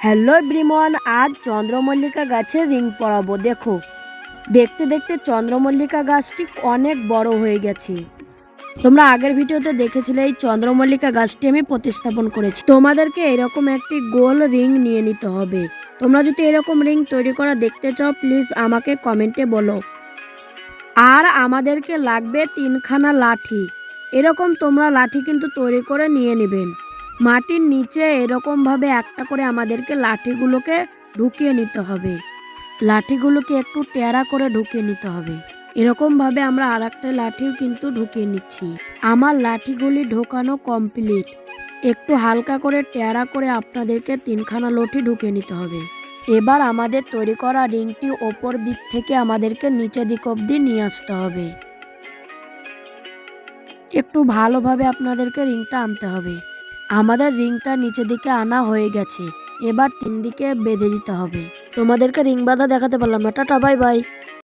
Hello ব্রিমন আজ চন্দ্রমল্লিকা গাছে রিং পরাবো, দেখো। দেখতে দেখতে চন্দ্রমল্লিকা গাছটি অনেক বড় হয়ে গেছে। তোমরা আগের ভিডিওতে দেখেছিলে এই চন্দ্রমল্লিকা গাছটি আমি প্রতিস্থাপন করেছি। তোমাদেরকে এরকম একটি গোল রিং নিয়ে নিতে হবে। তোমরা যদি এরকম রিং তৈরি করা দেখতে চাও, প্লিজ আমাকে কমেন্টে বলো। আর আমাদেরকে লাগবে তিনখানা লাঠি। এরকম তোমরা লাঠি কিন্তু তৈরি করে নিয়ে নেবেন। মাটির নিচে এরকমভাবে একটা করে আমাদেরকে লাঠিগুলোকে ঢুকিয়ে নিতে হবে। লাঠিগুলোকে একটু টেরা করে ঢুকিয়ে নিতে হবে। এরকমভাবে আমরা আর একটা লাঠিও কিন্তু ঢুকিয়ে নিচ্ছি। আমার লাঠিগুলি ঢোকানো কমপ্লিট। একটু হালকা করে টেরা করে আপনাদেরকে তিনখানা লঠি ঢুকিয়ে নিতে হবে। এবার আমাদের তৈরি করা রিংটি ওপর দিক থেকে আমাদেরকে নিচে দিক অবধি নিয়ে আসতে হবে। একটু ভালোভাবে আপনাদেরকে রিংটা আনতে হবে। আমাদের রিংটা নিচের দিকে আনা হয়ে গেছে। এবার তিন দিকে বেঁধে দিতে হবে। তোমাদেরকে রিং বাঁধা দেখাতে পারলাম না। Tata, bye bye.